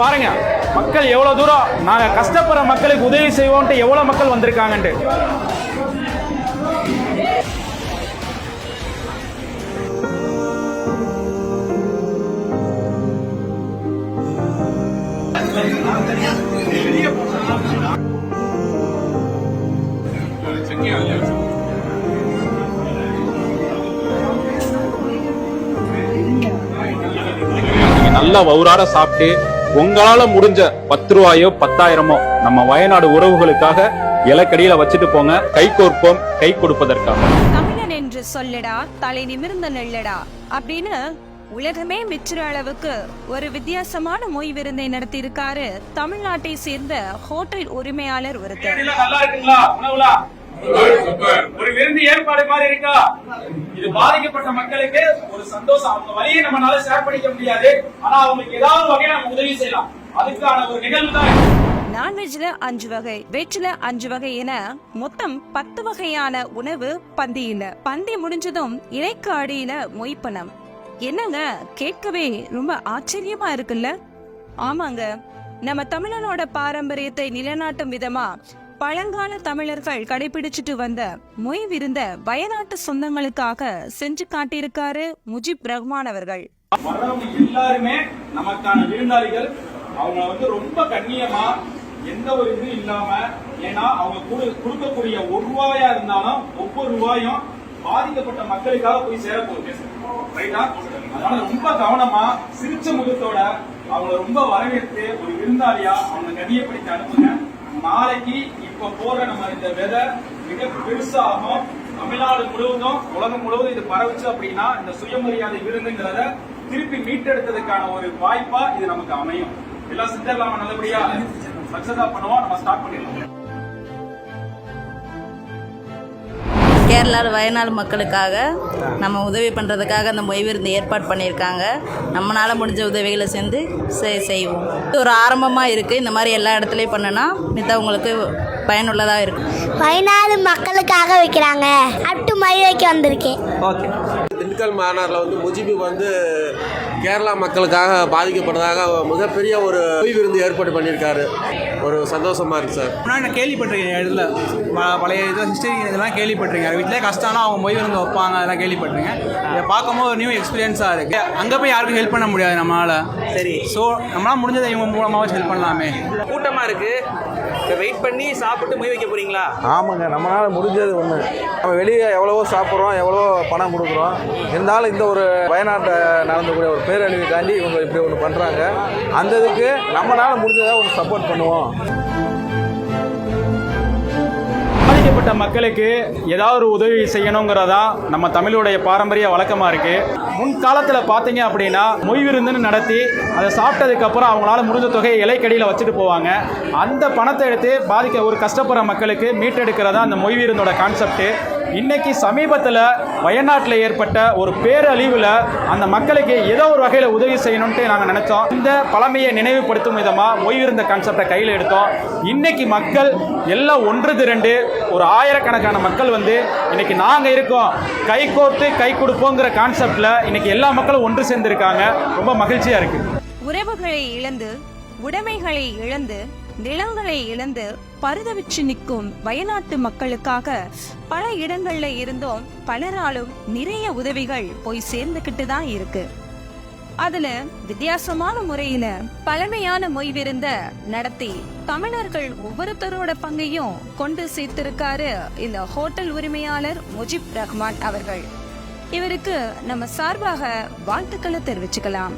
பாருங்க மக்கள் எவ்வளவு தூரம் நாங்க கஷ்டப்படுற மக்களுக்கு உதவி செய்வோம்ட்டு எவ்வளவு மக்கள் வந்திருக்காங்கன்ட்டு. நல்லா வவுறார சாப்பிட்டு உங்களால முடிஞ்ச பத்து ரூபாயோ பத்தாயிரமோ நம்ம வயநாடு உறவுகளுக்காக இலக்கடியில வச்சுட்டு போங்க. கை கோர்ப்போம் கை கொடுப்பதற்காக. தமிழன் என்று சொல்லடா தலை நிமிர்ந்த நெல்லடா. அப்படின்னு உலகமே மெச்சுற அளவுக்கு ஒரு வித்தியாசமான மொய் விருந்தை நடத்தி இருக்காரு தமிழ்நாட்டை சேர்ந்த ஹோட்டல் உரிமையாளர் ஒருத்தர். நல்லா இருக்குங்களா? உணவுலா? ஒரு விருந்து ஏற்பாடு மாதிரி இருக்கா? இது பாதிக்கப்பட்ட மக்களுக்கு ஒரு சந்தோஷம். அவங்க வழியை நம்மளால ஷேர் பண்ணிக்க முடியாது. ஆனா அவங்களுக்கு ஏதாவது வகையை நம்ம உதவி செய்யலாம். அதுக்கான ஒரு நிகழ்வு தான் நான்வெஜ்ல அஞ்சு வகை வெஜ்ல அஞ்சு வகை என மொத்தம் பத்து வகையான உணவு பந்தியில பந்தி முடிஞ்சதும் இறைக்கு அடியில மொய்ப்பனம். என்னங்க கேட்கவே ரொம்ப ஆச்சரியமா இருக்குல்ல? ஆமாங்க நம்ம தமிழனோட பாரம்பரியத்தை நிலைநாட்டும் விதமா பழங்கால தமிழர்கள் கடைபிடிச்சிட்டு வந்த மொய் விருந்த வயநாட்டு சொந்தங்களுக்காக செஞ்சு காட்டியிருக்காரு முஜிப் ரஹ்மான் அவர்கள். வர்றவங்க எல்லாருமே நமக்கான விருந்தாளிகள். அவங்க வந்து ரொம்ப கண்ணியமா எந்த ஒரு இது இல்லாம ஏன்னா அவங்க கொடுக்கக்கூடிய ஒரு ரூபாயா இருந்தாலும் ஒவ்வொரு ரூபாயும் பாதிக்கப்பட்ட மக்களுக்காக போய் சேரப்போகுது ரைட்டா அதனால ரொம்ப கவனமா சிரிச்ச முகத்தோட அவங்கள ரொம்ப வரவேற்று ஒரு விருந்தாளியா அவங்க கண்ணியப்படுத்தி அனுப்புங்க. நாளைக்கு இப்ப போற நம்ம இந்த விதை மிக பெருசாகும் தமிழ்நாடு முழுவதும் உலகம் முழுவதும் இது பரவுச்சு அப்படின்னா இந்த சுயமரியாதை விருதுங்கிறத திருப்பி மீட்டெடுத்ததுக்கான ஒரு வாய்ப்பா இது நமக்கு அமையும். எல்லாம் செஞ்சிடலாமா? நல்லபடியா? சக்சஸா பண்ணுவோம். நம்ம ஸ்டார்ட் பண்ணிடலாம். கேரளாவில் வயநாடு மக்களுக்காக நம்ம உதவி பண்ணுறதுக்காக அந்த மொய் விருந்து ஏற்பாடு பண்ணியிருக்காங்க. நம்மளால் முடிஞ்ச உதவிகளை செஞ்சு செய்- செய்வோம். இது ஒரு ஆரம்பமாக இருக்குது இந்த மாதிரி எல்லா இடத்துலையும் பண்ணுனா மித்தவங்களுக்கு பயனுள்ளதாக இருக்கும் வயநாடு மக்களுக்காக வைக்கிறாங்க. அட்டு மை வைக்க வந்திருக்கேன் திண்டுக்கல் மாநாட்டில் வந்து முஜிபு வந்து கேரளா மக்களுக்காக பாதிக்கப்பட்டதாக மிகப்பெரிய ஒரு ஓய்வு விருந்து ஏற்பாடு பண்ணியிருக்காரு. ஒரு சந்தோஷமா இருக்கு சார். முன்னாடி நான் கேள்விப்பட்டிருக்கேன் இதில் பழைய இது ஹிஸ்டரி இதெல்லாம் கேள்விப்பட்டிருக்கேன். வீட்டிலே கஷ்டம்னா அவங்க மொய் வந்து வைப்பாங்க அதெல்லாம் கேள்விப்பட்டிருக்கேன். இதை பார்க்கும்போது ஒரு நியூ எக்ஸ்பீரியன்ஸாக இருக்குது அங்கே போய் யாருக்கும் ஹெல்ப் பண்ண முடியாது நம்மளால். சரி. ஸோ நம்மளால் முடிஞ்சதை இவங்க மூலமாக ஹெல்ப் பண்ணலாமே. கூட்டமா இருக்கு. இப்ப வெயிட் பண்ணி சாப்பிட்டு மொய் வைக்க போறீங்களா? ஆமாங்க நம்மளால் முடிஞ்சது ஒன்று நம்ம வெளியே எவ்வளவோ சாப்பிட்றோம் எவ்வளவோ பணம் கொடுக்குறோம். இருந்தாலும் இந்த ஒரு வயநாட்டை நடந்தக்கூடிய ஒரு பேரழிவுக்காண்டி இவங்க இப்படி ஒன்று பண்ணுறாங்க அந்த இதுக்கு நம்மளால் முடிஞ்சதை ஒரு சப்போர்ட் பண்ணுவோம். பாதிக்கப்பட்ட மக்களுக்கு ஏதாவது ஒரு உதவி செய்யணுங்கிறதா நம்ம தமிழுடைய பாரம்பரிய வழக்கமாக இருக்குது முன்காலத்தில் பார்த்தீங்க அப்படின்னா மொய் விருந்துன்னு நடத்தி அதை சாப்பிட்டதுக்கப்புறம் அவங்களால முடிஞ்ச தொகையை இலைக்கடியில் வச்சுட்டு போவாங்க. அந்த பணத்தை எடுத்து பாதிக்க ஒரு கஷ்டப்படுற மக்களுக்கு மீட்டெடுக்கிறதா அந்த மொய் விருந்தோட கான்செப்ட்டு இன்னைக்கு சமீபத்தில் வயநாட்டில் ஏற்பட்ட ஒரு பேரழிவில் அந்த மக்களுக்கு ஏதோ ஒரு வகையில் உதவி செய்யணும்ட்டு நாங்கள் நினைச்சோம். இந்த பழமையை நினைவுபடுத்தும் விதமாக ஓய்விருந்த கான்செப்டை கையில் எடுத்தோம். இன்னைக்கு மக்கள் எல்லாம் ஒன்று திரண்டு ஒரு ஆயிரக்கணக்கான மக்கள் வந்து இன்னைக்கு நாங்கள் இருக்கோம். கை கோர்த்து கை கொடுப்போங்கிற கான்செப்டில் இன்னைக்கு எல்லா மக்களும் ஒன்று சேர்ந்திருக்காங்க. ரொம்ப மகிழ்ச்சியாக இருக்குது உறவுகளை இழந்து உடைமைகளை இழந்து நிலங்களை இழந்து பருதவிச்சு நிற்கும் வயநாட்டு மக்களுக்காக பல இடங்கள்ல இருந்தும் பலராலும் நிறைய உதவிகள் போய் சேர்ந்துகிட்டு தான் இருக்கு. அதுல வித்தியாசமான முறையில பழமையான மொய் விருந்த நடத்தி தமிழர்கள் ஒவ்வொருத்தரோட பங்கையும் கொண்டு சேர்த்திருக்காரு இந்த ஹோட்டல் உரிமையாளர் முஜிப் ரஹ்மான் அவர்கள். இவருக்கு நம்ம சார்பாக வாழ்த்துக்களை தெரிவிச்சுக்கலாம்.